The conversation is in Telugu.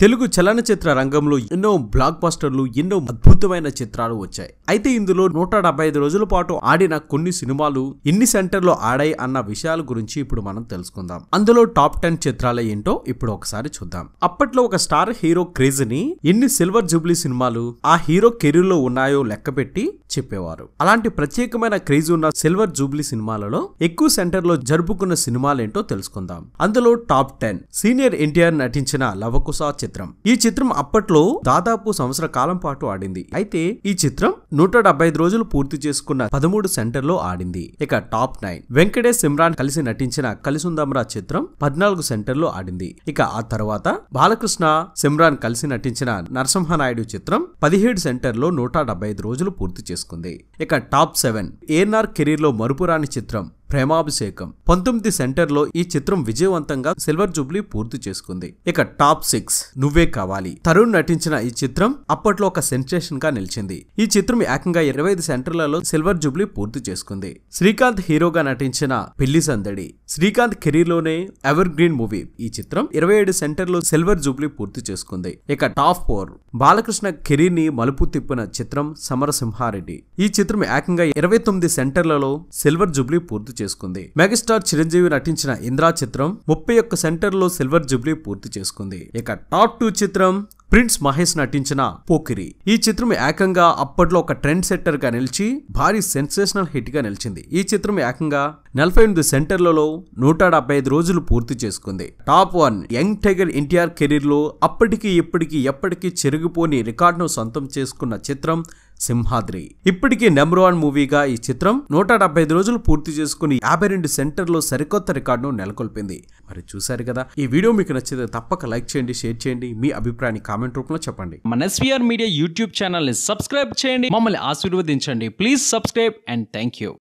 తెలుగు చలనచిత్ర రంగంలో ఎన్నో బ్లాక్ బస్టర్లు ఎన్నో అద్భుతమైన చిత్రాలు వచ్చాయి. అయితే ఇందులో నూట డెబ్బై ఐదు రోజుల పాటు ఆడిన కొన్ని సినిమాలు ఎన్ని సెంటర్లో ఆడాయి అన్న విషయాల గురించి ఇప్పుడు మనం తెలుసుకుందాం. అందులో టాప్ టెన్ చిత్రాలు ఏంటో ఇప్పుడు ఒకసారి చూద్దాం. అప్పట్లో ఒక స్టార్ హీరో క్రేజ్ని ఎన్ని సిల్వర్ జూబ్లీ సినిమాలు ఆ హీరో కెరీర్లో ఉన్నాయో లెక్కపెట్టి చెప్పేవారు. అలాంటి ప్రత్యేకమైన క్రేజ్ ఉన్న సిల్వర్ జూబ్లీ సినిమాలలో ఎక్కువ సెంటర్లో జరుపుకున్న సినిమాలేంటో తెలుసుకుందాం. అందులో టాప్ టెన్ సీనియర్ ఎన్టీఆర్ నటించిన లవకుశ చిత్రం. ఈ చిత్రం అప్పట్లో దాదాపు సంవత్సర కాలం పాటు ఆడింది. అయితే ఈ చిత్రం నూట డెబ్బై రోజులు పూర్తి చేసుకున్న పదమూడు సెంటర్లో ఆడింది. ఇక టాప్ నైన్. వెంకటేష్ సిమ్రాన్ కలిసి నటించిన కలిసుందమ్రా చిత్రం పద్నాలుగు సెంటర్లో ఆడింది. ఇక ఆ తర్వాత బాలకృష్ణ సిమ్రాన్ కలిసి నటించిన నరసింహనాయుడు చిత్రం పదిహేడు సెంటర్లో నూట డెబ్బై ఐదు రోజులు పూర్తి చేసుకుంది. ఇక టాప్ సెవెన్. ఏఎన్ఆర్ కెరీర్లో మరుపురాని చిత్రం ప్రేమాభిషేకం. పంతొమ్మిది సెంటర్లో ఈ చిత్రం విజయవంతంగా సిల్వర్ జూబ్లీ పూర్తి చేసుకుంది. ఇక టాప్ సిక్స్ నువ్వే కావాలి. తరుణ్ నటించిన ఈ చిత్రం అప్పట్లో ఒక సెన్సేషన్గా నిలిచింది. ఈ చిత్రం ఏకంగా ఇరవై ఐదు సెంటర్లలో సిల్వర్ జూబ్లీ పూర్తి చేసుకుంది. శ్రీకాంత్ హీరోగా నటించిన పెళ్ళి సందడి శ్రీకాంత్ కెరీర్లోనే ఎవర్ గ్రీన్ మూవీ. ఈ చిత్రం ఇరవై ఏడు సెంటర్లో సిల్వర్ జూబ్లీ పూర్తి చేసుకుంది. ఇక టాప్ ఫోర్ బాలకృష్ణ కెరీర్ని మలుపు తిప్పిన చిత్రం సమరసింహారెడ్డి. ఈ చిత్రం ఏకంగా ఇరవై తొమ్మిది సెంటర్లలో సిల్వర్ జూబ్లీ పూర్తి చేసుకుంది. మెగాస్టార్ చిరంజీవి నటించిన ఇంద్రా చిత్రం ముప్పై ఒక్క సెంటర్లో సిల్వర్ జూబ్లీ పూర్తి చేసుకుంది. ఇక టాప్ టూ చిత్రం ప్రిన్స్ మహేష్ నటించిన పోకిరి. ఈ చిత్రం ఏకంగా అప్పట్లో ఒక ట్రెండ్ సెట్టర్గా నిలిచి భారీ సెన్సేషనల్ హిట్గా నిలిచింది. ఈ చిత్రం ఏకంగా నలభై ఎనిమిది సెంటర్లలో నూట డెబ్బై ఐదు రోజులు పూర్తి చేసుకుంది. Top one young tiger NTR కెరీర్లో అప్పటికి ఇప్పటికి ఎప్పటికీ చెరిగిపోని రికార్డును సొంతం చేసుకున్న చిత్రం సింహాద్రి. ఇప్పటికీ నెంబర్ వన్ మూవీగా ఈ చిత్రం నూట డెబ్బై ఐదు రోజులు పూర్తి చేసుకుని యాభై రెండు సెంటర్లో సరికొత్త రికార్డును నెలకొల్పింది. మరి చూశారు కదా ఈ వీడియో మీకు నచ్చితే తప్పక లైక్ చేయండి షేర్ చేయండి మీ అభిప్రాయాన్ని కామెంట్ రూపంలో చెప్పండి. మన ఎస్వీఆర్ మీడియా యూట్యూబ్ ఛానల్ని సబ్స్క్రైబ్ చేయండి మమ్మల్ని ఆశీర్వదించండి. Please subscribe and thank you